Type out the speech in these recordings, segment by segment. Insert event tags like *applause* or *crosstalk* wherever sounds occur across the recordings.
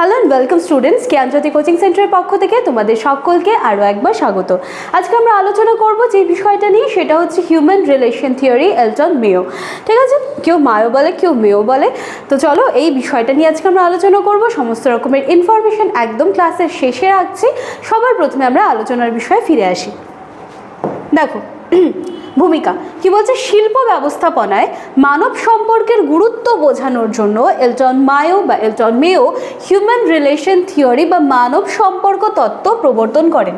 Hello and welcome students Gyanjyoti coaching সেন্টারের পক্ষ থেকে তোমাদের সকলকে আরও একবার স্বাগত। আজকে আমরা আলোচনা করব যে বিষয়টা নিয়ে, সেটা হচ্ছে হিউম্যান রিলেশন থিওরি এলটন মেও ঠিক আছে? কেউ মায়ো বলে, কেউ মেও বলে। তো চলো, এই বিষয়টা নিয়ে আজকে আমরা আলোচনা করব। সমস্ত রকমের ইনফরমেশন একদম ক্লাসের শেষে রাখছি। সবার প্রথমে আমরা আলোচনার বিষয়ে ফিরে আসি। দেখো ভূমিকা। কি বলছে? শিল্প ব্যবস্থাপনায় মানব সম্পর্কের গুরুত্ব বোঝানোর জন্য এলটন মায়ো বা Elton Mayo human relation theory বা মানব সম্পর্ক তত্ত্ব প্রবর্তন করেন।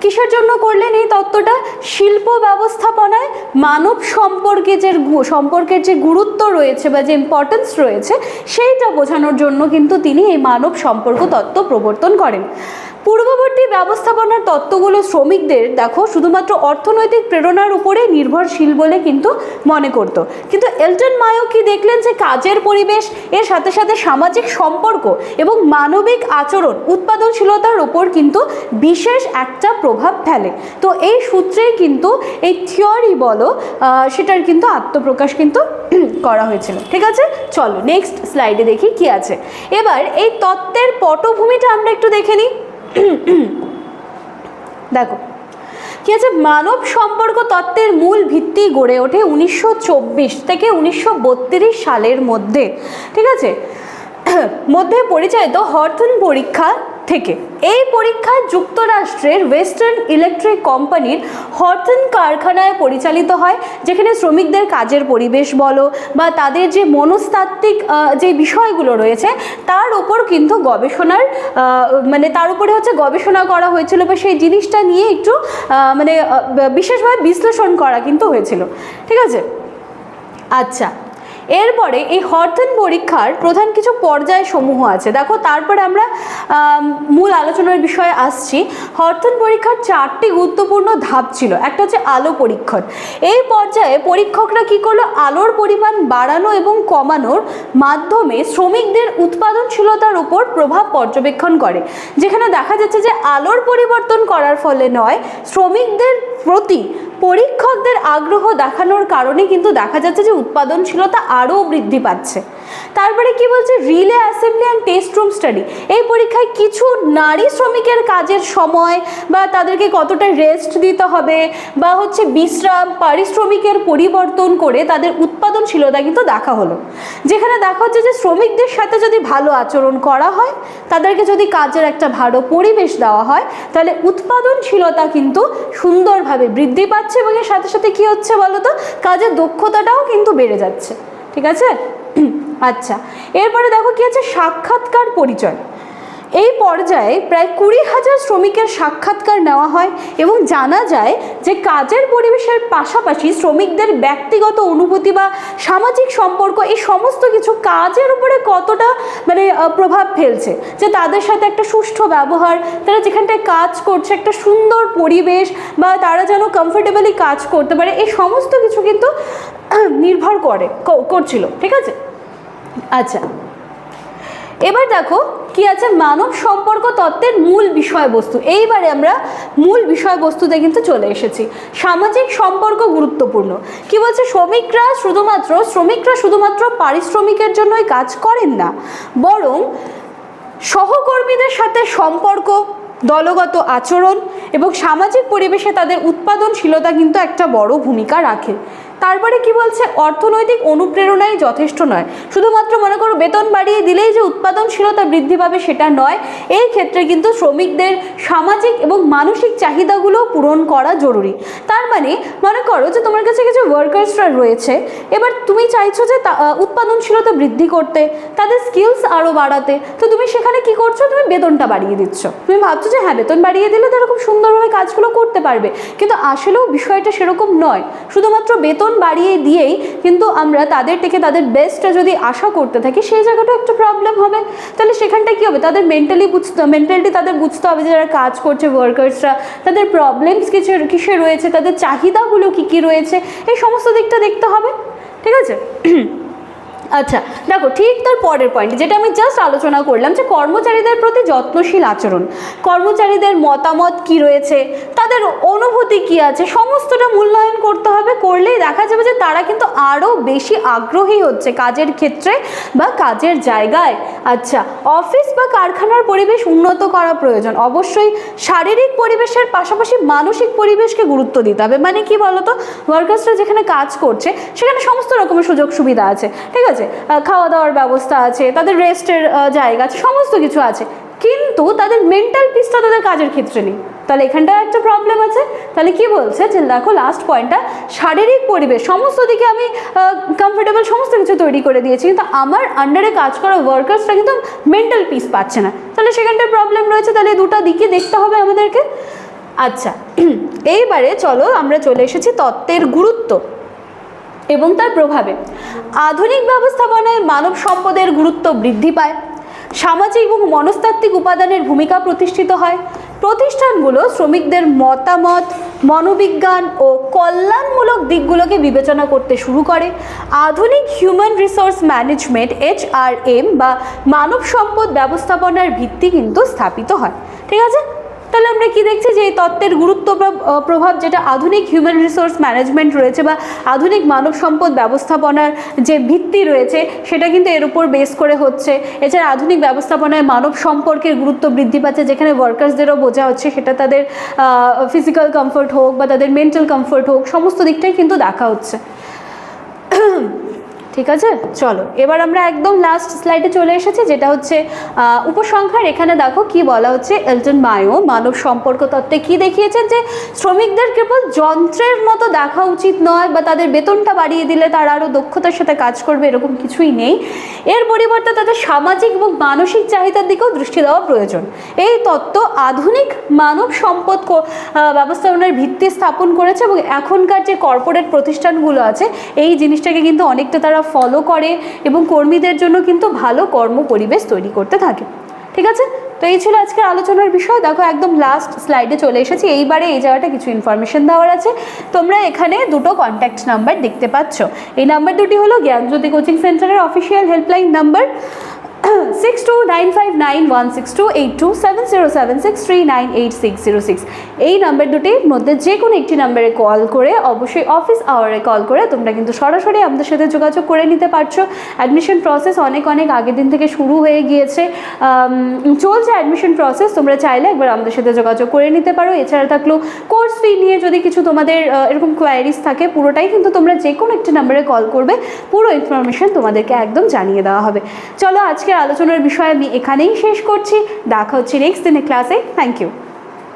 কিসের জন্য করলেন এই তত্ত্বটা? শিল্প ব্যবস্থাপনায় মানব সম্পর্কে যে সম্পর্কের যে গুরুত্ব রয়েছে বা যে ইম্পর্টেন্স রয়েছে, সেইটা বোঝানোর জন্য কিন্তু তিনি এই মানব সম্পর্ক তত্ত্ব প্রবর্তন করেন। পূর্ববর্তী ব্যবস্থাপনার তত্ত্বগুলো শ্রমিকদের, দেখো, শুধুমাত্র অর্থনৈতিক প্রেরণার উপরে নির্ভরশীল বলে কিন্তু মনে করত। কিন্তু এলটন মায়ো কি দেখলেন যে কাজের পরিবেশ, এর সাথে সাথে সামাজিক সম্পর্ক এবং মানবিক আচরণ, উৎপাদনশীলতার উপর কিন্তু বিশেষ একটা প্রভাব ফেলে। তো এই সূত্রেই কিন্তু এই থিওরি বলো সেটার কিন্তু আত্মপ্রকাশ কিন্তু *clears throat* করা হয়েছিল। ঠিক আছে? চলো, নেক্সট স্লাইডে দেখি কি আছে। এবার এই তত্ত্বের পটভূমিটা আমরা একটু দেখে নিই। *coughs* দেখো, কি আছে? মানব সম্পর্ক তত্ত্বের মূল ভিত্তি গড়ে ওঠে উনিশশো চব্বিশ থেকে উনিশশো সালের মধ্যে, ঠিক আছে? *coughs* মধ্যে পরিচালিত হর্থন পরীক্ষা থেকে। এই পরীক্ষায় যুক্তরাষ্ট্রের ওয়েস্টার্ন ইলেকট্রিক কোম্পানির হর্থন কারখানায় পরিচালিত হয়, যেখানে শ্রমিকদের কাজের পরিবেশ বলো বা তাদের যে মনস্তাত্ত্বিক যে বিষয়গুলো রয়েছে, তার উপর কিন্তু গবেষণার মানে তার উপরে হচ্ছে গবেষণা করা হয়েছিল বা সেই জিনিসটা নিয়ে একটু মানে বিশেষভাবে বিশ্লেষণ করা কিন্তু হয়েছিল। ঠিক আছে? আচ্ছা। এরপরে এই হর্থন পরীক্ষার প্রধান কিছু পর্যায় সমূহ আছে। দেখো, তারপরে আমরা মূল আলোচনার বিষয়ে আসছি। হর্থন পরীক্ষার চারটি গুরুত্বপূর্ণ ধাপ ছিল। একটা হচ্ছে আলো পরীক্ষণ। এই পর্যায়ে পরীক্ষকরা কি করল? আলোর পরিমাণ বাড়ানো এবং কমানোর মাধ্যমে শ্রমিকদের উৎপাদনশীলতার উপর প্রভাব পর্যবেক্ষণ করে। যেখানে দেখা যাচ্ছে যে আলোর পরিবর্তন করার ফলে নয়, শ্রমিকদের প্রতি পরীক্ষকদের আগ্রহ দেখানোর কারণে কিন্তু দেখা যাচ্ছে যে উৎপাদনশীলতা আরও বৃদ্ধি পাচ্ছে। তারপরে কি বলছে? Relay assembly and test room study এই পরীক্ষায় কিছু নারী শ্রমিকের কাজের সময় বা তাদেরকে কতটা রেস্ট দিতে হবে বা হচ্ছে বিশ্রাম, পারিশ্রমিকের পরিবর্তন করে তাদের উৎপাদনশীলতা কিন্তু দেখা হলো। যেখানে দেখা হচ্ছে যে শ্রমিকদের সাথে যদি ভালো আচরণ করা হয়, তাদেরকে যদি কাজের একটা ভালো পরিবেশ দেওয়া হয়, তাহলে উৎপাদনশীলতা কিন্তু সুন্দরভাবে বৃদ্ধি পাচ্ছে এবং এর সাথে সাথে কি হচ্ছে বলো তো কাজের দক্ষতাটাও কিন্তু বেড়ে যাচ্ছে। ঠিক আছে? *clears throat* আচ্ছা এরপরে দেখো কি আছে? সাক্ষাৎকার পরিচয়। এই পর্যায়ে প্রায় কুড়ি হাজার শ্রমিকের সাক্ষাৎকার নেওয়া হয় এবং জানা যায় যে কাজের পরিবেশের পাশাপাশি শ্রমিকদের ব্যক্তিগত অনুভূতি বা সামাজিক সম্পর্ক, এই সমস্ত কিছু কাজের উপরে কতটা মানে প্রভাব ফেলছে। যে তাদের সাথে একটা সুষ্ঠু ব্যবহার, তারা যেখানটায় কাজ করছে, একটা সুন্দর পরিবেশ বা তারা যেন কমফোর্টেবলি কাজ করতে পারে, এই সমস্ত কিছু কিন্তু *clears throat* নির্ভর করে করছিল। ঠিক আছে? আচ্ছা। এবার দেখো কি আছে? মানব সম্পর্ক তত্ত্বের মূল বিষয়বস্তু। এইবারে আমরা মূল বিষয়বস্তুতে কিন্তু চলে এসেছি। সামাজিক সম্পর্ক গুরুত্বপূর্ণ। কি বলছে? শ্রমিকরা শুধুমাত্র শ্রমিকরা শুধুমাত্র পারিশ্রমিকের জন্যই কাজ করেন না। বরং সহকর্মীদের সাথে সম্পর্ক, দলগত আচরণ এবং সামাজিক পরিবেশে তাদের উৎপাদনশীলতা কিন্তু একটা বড় ভূমিকা রাখে। তারপরে কি বলছে? অর্থনৈতিক অনুপ্রেরণাই যথেষ্ট নয়। শুধুমাত্র মনে করো বেতন বাড়িয়ে দিলেই যে উৎপাদনশীলতা বৃদ্ধি পাবে সেটা নয়, এই ক্ষেত্রে কিন্তু শ্রমিকদের সামাজিক এবং মানসিক চাহিদাগুলো পূরণ করা জরুরি। তার মানে মনে করো যে তোমার কাছে কিছু ওয়ার্কার্সরা রয়েছে, এবার তুমি চাইছো যে উৎপাদনশীলতা বৃদ্ধি করতে, তাদের স্কিলস আরও বাড়াতে, তো তুমি সেখানে কি করছ? তুমি বেতনটা বাড়িয়ে দিচ্ছ। তুমি ভাবছ যে হ্যাঁ বেতন বাড়িয়ে দিলে তারা খুব সুন্দরভাবে কাজগুলো করতে পারবে, কিন্তু আসলেও বিষয়টা সেরকম নয়। শুধুমাত্র বেতন বাড়িয়ে দিয়েই কিন্তু আমরা তাদের থেকে তাদের বেস্টটা যদি আশা করতে থাকি, সেই জায়গাটাও একটু প্রবলেম হবে। তাহলে সেখানটা কী হবে? তাদের মেন্টালি বুঝতে মেন্টালিটি তাদের বুঝতে হবে যে যারা কাজ করছে ওয়ার্কার্সরা তাদের প্রবলেমস কিছু কিসে রয়েছে, তাদের চাহিদাগুলো কী কী রয়েছে, এই সমস্ত দিকটা দেখতে হবে। ঠিক আছে? আচ্ছা দেখো ঠিক তার পরের পয়েন্ট যেটা আমি জাস্ট আলোচনা করলাম যে কর্মচারীদের প্রতি যত্নশীল আচরণ, কর্মচারীদের মতামত কি রয়েছে, তাদের অনুভূতি কি আছে, সমস্তটা মূল্যায়ন করতে হবে, করলেই দেখা যাবে যে তারা কিন্তু আরও বেশি আগ্রহী হচ্ছে কাজের ক্ষেত্রে বা কাজের জায়গায়। আচ্ছা অফিস বা কারখানার পরিবেশ উন্নত করা প্রয়োজন। অবশ্যই শারীরিক পরিবেশের পাশাপাশি মানসিক পরিবেশকে গুরুত্ব দিতে হবে। মানে কি বলতো? ওয়ার্কার্সরা যেখানে কাজ করছে, সেখানে সমস্ত রকমের সুযোগ সুবিধা আছে। ঠিক আছে? আহ, খাওয়া দাওয়ার ব্যবস্থা আছে তাদের রেস্টের জায়গা আছে সমস্ত কিছু আছে। কিন্তু তাদের মেন্টাল পিসটা তাদের কাজের ক্ষেত্রে নেই। তাহলে এখানটাও একটা প্রবলেম আছে। তাহলে কি বলছে যে দেখো লাস্ট পয়েন্টটা শারীরিক পরিবেশ সমস্ত দিকে আমি কমফোর্টেবল সমস্ত কিছু তৈরি করে দিয়েছি কিন্তু আমার আন্ডারে কাজ করা ওয়ার্কার্সরা কিন্তু মেন্টাল পিস পাচ্ছে না। তাহলে সেখানটায় প্রবলেম রয়েছে তাহলে দুটো দিকে দেখতে হবে আমাদেরকে। আচ্ছা *clears throat* এইবারে চলো আমরা চলে এসেছি তত্ত্বের গুরুত্ব। এবং তার প্রভাবে আধুনিক ব্যবস্থাপনায় মানব সম্পদের গুরুত্ব বৃদ্ধি পায়। সামাজিক এবং মনস্তাত্ত্বিক উপাদানের ভূমিকা প্রতিষ্ঠিত হয়। প্রতিষ্ঠানগুলো শ্রমিকদের মতামত, মনোবিজ্ঞান ও কল্যাণমূলক দিকগুলোকে বিবেচনা করতে শুরু করে। আধুনিক হিউম্যান রিসোর্স ম্যানেজমেন্ট এইচআরএম বা মানব সম্পদ ব্যবস্থাপনার ভিত্তি কিন্তু স্থাপিত হয়। ঠিক আছে? তাহলে আমরা কি দেখছি যে এই তত্ত্বের গুরুত্ব প্রভাব যেটা আধুনিক হিউম্যান রিসোর্স ম্যানেজমেন্ট রয়েছে বা আধুনিক মানব সম্পদ ব্যবস্থাপনার যে ভিত্তি রয়েছে, সেটা কিন্তু এর উপর বেস করে হচ্ছে। এছাড়া আধুনিক ব্যবস্থাপনায় মানব সম্পর্কের গুরুত্ব বৃদ্ধি পাচ্ছে, যেখানে ওয়ার্কার্সদেরও বোঝা হচ্ছে, সেটা তাদের ফিজিক্যাল কমফোর্ট হোক বা তাদের মেন্টাল কমফোর্ট হোক, সমস্ত দিকটাই কিন্তু দেখা হচ্ছে। ঠিক আছে? চলো, এবার আমরা একদম লাস্ট স্লাইডে চলে এসেছি, যেটা হচ্ছে উপসংহার। এখানে দেখো কি বলা হচ্ছে এলটন মায়ো মানব সম্পর্ক তত্ত্বে কি দেখিয়েছেন যে, শ্রমিকদের কেবল যন্ত্রের মতো দেখা উচিত নয় বা তাদের বেতনটা বাড়িয়ে দিলে তারা আরও দক্ষতার সাথে কাজ করবে, এরকম কিছুই নেই। এর পরিবর্তে তাদের সামাজিক এবং মানসিক চাহিদার দিকেও দৃষ্টি দেওয়া প্রয়োজন। এই তত্ত্ব আধুনিক মানব সম্পদ ব্যবস্থাপনার ভিত্তি স্থাপন করেছে এবং এখনকার যে কর্পোরেট প্রতিষ্ঠানগুলো আছে, এই জিনিসটাকে কিন্তু অনেকটা তারা ফলো করে এবং কর্মীদের জন্য কিন্তু ভালো কর্ম পরিবেশ তৈরি করতে থাকে। ঠিক আছে? তো এই ছিল আজকের আলোচনার বিষয়। দেখো, একদম লাস্ট স্লাইডে চলে এসেছি। এইবারে এই জায়গাটা কিছু ইনফরমেশন দেওয়ার আছে। তোমরা এখানে দুটো কন্ট্যাক্ট নাম্বার দেখতে পাচ্ছ। এই নাম্বার দুটি হলো জ্ঞানজ্যোতি কোচিং সেন্টারের official helpline number six two nine five nine one six two eight two seven zero seven six three nine eight six zero six এই নাম্বার দুটির মধ্যে যে কোনো একটি নাম্বারে কল করে অবশ্যই অফিস আওয়ারে কল করে। তোমরা কিন্তু সরাসরি আমাদের সাথে যোগাযোগ করে নিতে পারছ। অ্যাডমিশন প্রসেস অনেক অনেক আগের দিন থেকে শুরু হয়ে গিয়েছে। চলছে অ্যাডমিশন প্রসেস তোমরা চাইলে একবার আমাদের সাথে যোগাযোগ করে নিতে পারো। এছাড়া থাকলেও কোর্স ফি নিয়ে যদি কিছু তোমাদের এরকম কোয়ারিজ থাকে, পুরোটাই কিন্তু তোমরা যে কোনো একটি নাম্বারে কল করবে। পুরো ইনফরমেশান তোমাদেরকে একদম জানিয়ে দেওয়া হবে। চলো আজকের আলোচনার বিষয় আমি এখানেই শেষ করছি। দেখা হচ্ছে নেক্সট দিনের ক্লাসে থ্যাংক ইউ